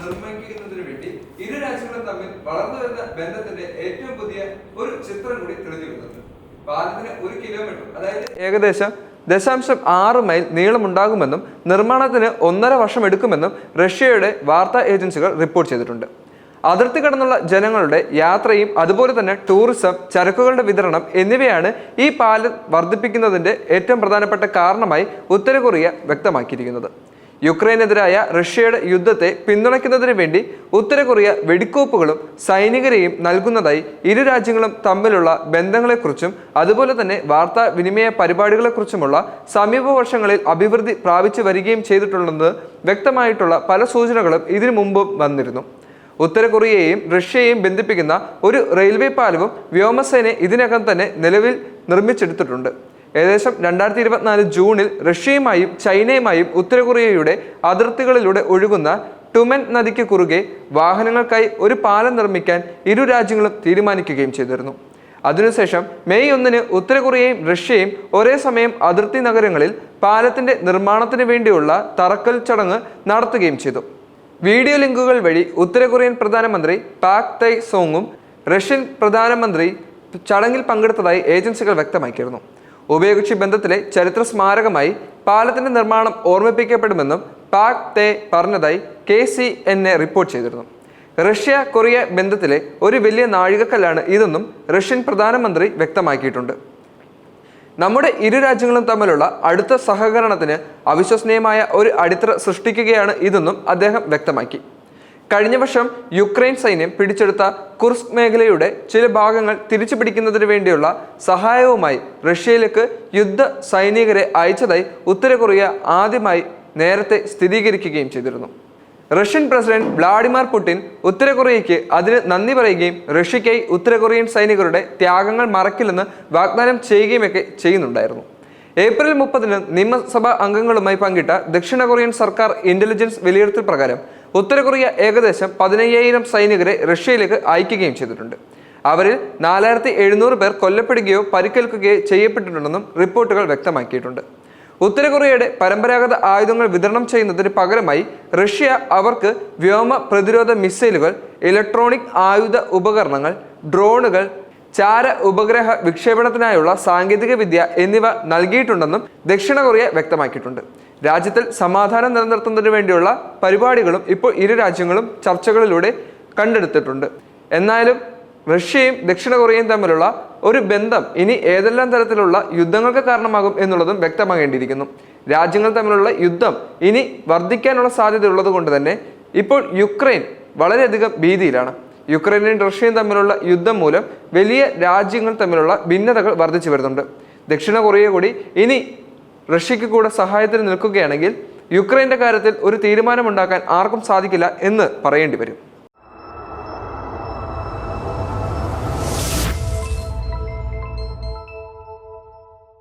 നിർമ്മിക്കുന്നതിന് വേണ്ടി ഇരു രാജ്യങ്ങളും തമ്മിൽ വളർന്നു വരുന്ന ബന്ധത്തിന്റെ ഏറ്റവും പുതിയ ഒരു ചിത്രം കൂടി തെളിഞ്ഞു വരുന്നുണ്ട് പാലത്തിന് ഒരു കിലോമീറ്റർ അതായത് ഏകദേശം ദശാംശം ആറ് മൈൽ നീളമുണ്ടാകുമെന്നും നിർമ്മാണത്തിന് ഒന്നര വർഷം എടുക്കുമെന്നും റഷ്യയുടെ വാർത്താ ഏജൻസികൾ റിപ്പോർട്ട് ചെയ്തിട്ടുണ്ട്. അതിർത്തി കടന്നുള്ള ജനങ്ങളുടെ യാത്രയും അതുപോലെ തന്നെ ടൂറിസം ചരക്കുകളുടെ വിതരണം എന്നിവയാണ് ഈ പാലം വർദ്ധിപ്പിക്കുന്നതിന്റെ ഏറ്റവും പ്രധാനപ്പെട്ട കാരണമായി ഉത്തര കൊറിയ വ്യക്തമാക്കിയിരിക്കുന്നത്. യുക്രൈനെതിരായ റഷ്യയുടെ യുദ്ധത്തെ പിന്തുണയ്ക്കുന്നതിന് വേണ്ടി ഉത്തര കൊറിയ വെടിക്കോപ്പുകളും സൈനികരെയും നൽകുന്നതായി ഇരു രാജ്യങ്ങളും തമ്മിലുള്ള ബന്ധങ്ങളെക്കുറിച്ചും അതുപോലെ തന്നെ വാർത്താ വിനിമയ പരിപാടികളെക്കുറിച്ചുമുള്ള സമീപ വർഷങ്ങളിൽ അഭിവൃദ്ധി പ്രാപിച്ചു വരികയും ചെയ്തിട്ടുള്ളത് വ്യക്തമായിട്ടുള്ള പല സൂചനകളും ഇതിനു മുമ്പും വന്നിരുന്നു. ഉത്തര കൊറിയയെയും റഷ്യയെയും ബന്ധിപ്പിക്കുന്ന ഒരു റെയിൽവേ പാലവും വ്യോമസേന ഇതിനകം തന്നെ നിലവിൽ നിർമ്മിച്ചെടുത്തിട്ടുണ്ട്. ഏകദേശം രണ്ടായിരത്തി ഇരുപത്തിനാല് ജൂണിൽ റഷ്യയുമായും ചൈനയുമായും ഉത്തര കൊറിയയുടെ അതിർത്തികളിലൂടെ ഒഴുകുന്ന ടുമൻ നദിക്ക് കുറുകെ വാഹനങ്ങൾക്കായി ഒരു പാലം നിർമ്മിക്കാൻ ഇരു രാജ്യങ്ങളും തീരുമാനിക്കുകയും ചെയ്തിരുന്നു. അതിനുശേഷം മെയ് ഒന്നിന് ഉത്തര കൊറിയയും റഷ്യയും ഒരേ സമയം അതിർത്തി നഗരങ്ങളിൽ പാലത്തിന്റെ നിർമ്മാണത്തിന് വേണ്ടിയുള്ള തറക്കൽ ചടങ്ങ് നടത്തുകയും ചെയ്തു. വീഡിയോ ലിങ്കുകൾ വഴി ഉത്തര കൊറിയൻ പ്രധാനമന്ത്രി പാക് തൈ സോങ്ങും റഷ്യൻ പ്രധാനമന്ത്രി ചടങ്ങിൽ പങ്കെടുത്തതായി ഏജൻസികൾ വ്യക്തമാക്കിയിരുന്നു. ഉഭയകക്ഷി ബന്ധത്തിലെ ചരിത്ര സ്മാരകമായി പാലത്തിന്റെ നിർമ്മാണം ഓർമ്മിപ്പിക്കപ്പെടുമെന്നും പാക് തേ പറഞ്ഞതായി K C N A report ചെയ്തിരുന്നു. റഷ്യ കൊറിയ ബന്ധത്തിലെ ഒരു വലിയ നാഴികക്കല്ലാണ് ഇതെന്നും റഷ്യൻ പ്രധാനമന്ത്രി വ്യക്തമാക്കിയിട്ടുണ്ട്. നമ്മുടെ ഇരു രാജ്യങ്ങളും തമ്മിലുള്ള അടുത്ത സഹകരണത്തിന് അവിശ്വസനീയമായ ഒരു അടിത്തറ സൃഷ്ടിക്കുകയാണ് ഇതെന്നും അദ്ദേഹം വ്യക്തമാക്കി. കഴിഞ്ഞ വർഷം യുക്രൈൻ സൈന്യം പിടിച്ചെടുത്ത കുർസ്ക് മേഖലയുടെ ചില ഭാഗങ്ങൾ തിരിച്ചു പിടിക്കുന്നതിന് വേണ്ടിയുള്ള സഹായവുമായി റഷ്യയിലേക്ക് യുദ്ധ സൈനികരെ അയച്ചതായി ഉത്തര കൊറിയ ആദ്യമായി നേരത്തെ സ്ഥിരീകരിക്കുകയും ചെയ്തിരുന്നു. റഷ്യൻ പ്രസിഡന്റ് വ്ളാഡിമിർ പുടിൻ ഉത്തര കൊറിയയ്ക്ക് അതിന് നന്ദി പറയുകയും റഷ്യയ്ക്കായി ഉത്തര കൊറിയൻ സൈനികരുടെ ത്യാഗങ്ങൾ മറക്കില്ലെന്ന് വാഗ്ദാനം ചെയ്യുകയുമൊക്കെ ചെയ്യുന്നുണ്ടായിരുന്നു. ഏപ്രിൽ മുപ്പതിന് നിയമസഭാ അംഗങ്ങളുമായി പങ്കിട്ട ദക്ഷിണ കൊറിയൻ സർക്കാർ ഇന്റലിജൻസ് വിലയിരുത്തൽ പ്രകാരം ഉത്തര കൊറിയ ഏകദേശം പതിനയ്യായിരം സൈനികരെ റഷ്യയിലേക്ക് അയക്കുകയും ചെയ്തിട്ടുണ്ട്. അവരിൽ നാലായിരത്തി എഴുന്നൂറ് പേർ കൊല്ലപ്പെടുകയോ പരിക്കേൽക്കുകയോ ചെയ്യപ്പെട്ടിട്ടുണ്ടെന്നും റിപ്പോർട്ടുകൾ വ്യക്തമാക്കിയിട്ടുണ്ട്. ഉത്തര കൊറിയയുടെ പരമ്പരാഗത ആയുധങ്ങൾ വിതരണം ചെയ്യുന്നതിന് പകരമായി റഷ്യ അവർക്ക് വ്യോമ പ്രതിരോധ മിസൈലുകൾ ഇലക്ട്രോണിക് ആയുധ ഉപകരണങ്ങൾ ഡ്രോണുകൾ ചാര ഉപഗ്രഹ വിക്ഷേപണത്തിനായുള്ള സാങ്കേതികവിദ്യ എന്നിവ നൽകിയിട്ടുണ്ടെന്നും ദക്ഷിണ കൊറിയ വ്യക്തമാക്കിയിട്ടുണ്ട്. രാജ്യത്തിൽ സമാധാനം നിലനിർത്തുന്നതിന് വേണ്ടിയുള്ള പരിപാടികളും ഇപ്പോൾ ഇരു രാജ്യങ്ങളും ചർച്ചകളിലൂടെ കണ്ടെടുത്തിട്ടുണ്ട്. എന്നാലും റഷ്യയും ദക്ഷിണ കൊറിയയും തമ്മിലുള്ള ഒരു ബന്ധം ഇനി ഏതെല്ലാം തരത്തിലുള്ള യുദ്ധങ്ങൾക്ക് കാരണമാകും എന്നുള്ളതും വ്യക്തമാകേണ്ടിയിരിക്കുന്നു. രാജ്യങ്ങൾ തമ്മിലുള്ള യുദ്ധം ഇനി വർദ്ധിക്കാനുള്ള സാധ്യതയുള്ളത് കൊണ്ട് തന്നെ ഇപ്പോൾ യുക്രൈൻ വളരെയധികം ഭീതിയിലാണ്. യുക്രൈനും റഷ്യയും തമ്മിലുള്ള യുദ്ധം മൂലം വലിയ രാജ്യങ്ങൾ തമ്മിലുള്ള ഭിന്നതകൾ വർദ്ധിച്ചു വരുന്നുണ്ട്. ദക്ഷിണ കൊറിയ കൂടി ഇനി റഷ്യക്ക് കൂടെ സഹായത്തിന് നിൽക്കുകയാണെങ്കിൽ യുക്രൈന്റെ കാര്യത്തിൽ ഒരു തീരുമാനമുണ്ടാക്കാൻ ആർക്കും സാധിക്കില്ല എന്ന് പറയേണ്ടി വരും.